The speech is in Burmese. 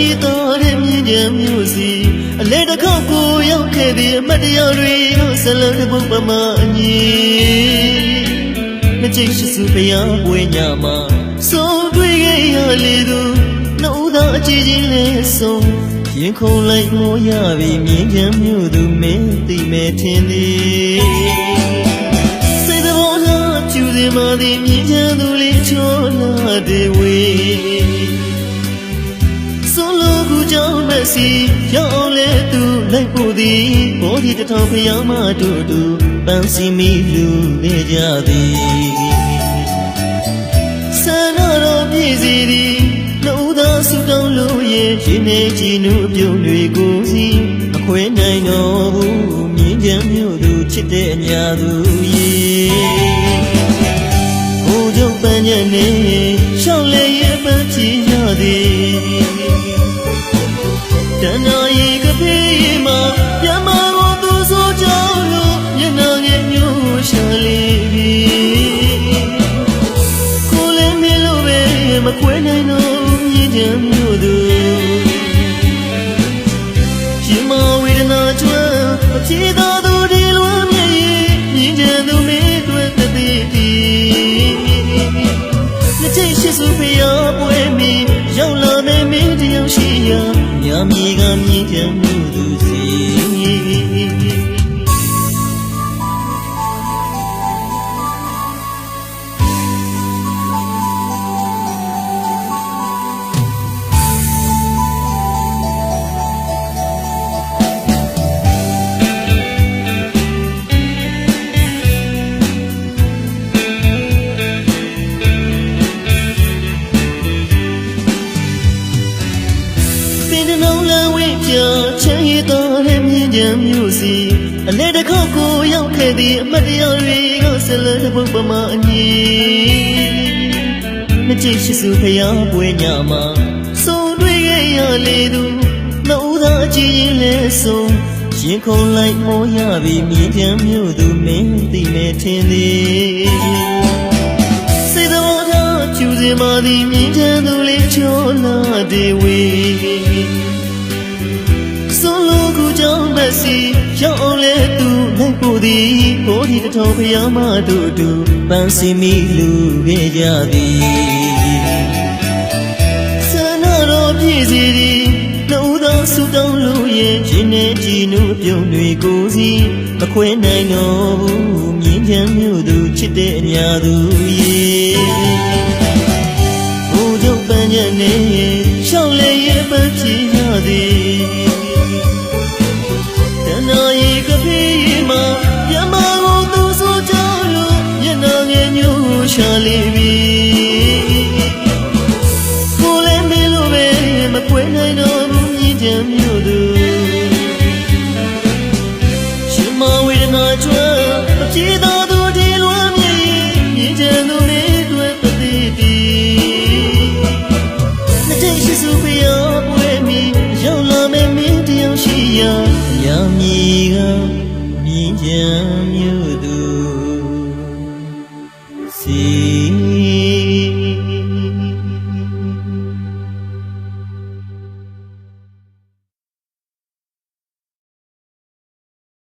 ရီတော်တဲ့မြင်းချမ်းမျိုးစီအလဲတစ်ခေါက်ကိုရောက်ခဲ့ပြီးအမတ်တရားတွေကိုဆလန်းတဲ့ဘုပ္ပမအညီနှစ်ချိန်ရှိစုဘုရားပွဲညမှာဆုံးတွေ့ခဲ့ရလေသူနှုတ်သားအကြည့်ချင်းလေးဆုံးရင်ခုန်လိုက်မောရပြီးမြင်းချမ်းမျိုးသူမင်းသိမဲ့ထင်သည်စိတ်တော်ကကျူစင်မာသည်မြင်းချမ်းသူလေးချောလာတဲ့ဝေး စီရောက်အောင်လဲသူလိုက်ဖို့သည်ဘောဒီတထောင်ဖျားမတို့တူပန်းစီမီလူနေကြသည်ဆန္ဒတော်ပြည့်စီသည်နှုတ်သားဆူတောင်းလို့ရဲ့ရှင်နေကြည်နုအပြုံတွေကိုစီအခွဲနိုင်တော်ဘူးမြင်းချမ်းမြို့သူချစ်တဲ့အညာသူရဲ့ဘိုးချုပ်ပန်းညက်နေရှောင်းလေရဲ့ပန်းချီရသည် တ ညမြေကမြင် ပြချမ်းရည်တော်တဲ့မြင်ကြမျိုးစီအလဲတစ်ခေါက်ကိုရောက်ခဲ့သည်အမတ်တရားတွေကိုဆက်လက်တဲ့ဘုပ္ပမအညီနှစ်ချိတ်ရှိစုဖျားပွဲညမှာဆုံးတွေ့ခဲ့ရလေသူနှုတ်သားအကြည့်ရင်လဲဆုံးရင်ခုန်လိုက်မောရပြီးမြင်ကြမျိုးသူမင်းသိနေထင်သည်စေတော်သာကျူစင်မာသည်မြင်တဲ့သူလေးချောလာတဲ့ဝေ ကြောင့်မစီရောက်အောင်လဲသူလိုက်ဖို့သည်ဘောဒီတထောင်ဖျားမတို့တူပန်းစီမီလူခဲ့ကြသည်ဆန္ဒတော်ပြည့်စီသည်နှုတ်သောဆူတောင်းလို့ရဲ့ရှင်နေကြည်နုအပြုံတွေကိုစီမခွဲနိုင်တော့ဘူးမြင်းချမ်းမြို့သူချစ်တဲ့အညာသူရဲ့ဘိုးချုပ်ပန်းညက်နေရှောင်းလေရဲ့ပန်းချီရသည် လေပြီကိုလည်းမင်းလိုပဲမကွဲနိုင်တော့ဘူးမြည်တယ်မြို့သူရှင်မဝေဒနာကျွမ်းအပြေသာသူဒီလွမ်းမြေမြည်တယ်သူလေးတွေ့ပတိတိနှစ်တိတ်ရှိစုပြရပွဲမီရောက်လာမယ်မင်းတယောက်ရှိရာညမြေကမြည်တယ်မြို့သူစီ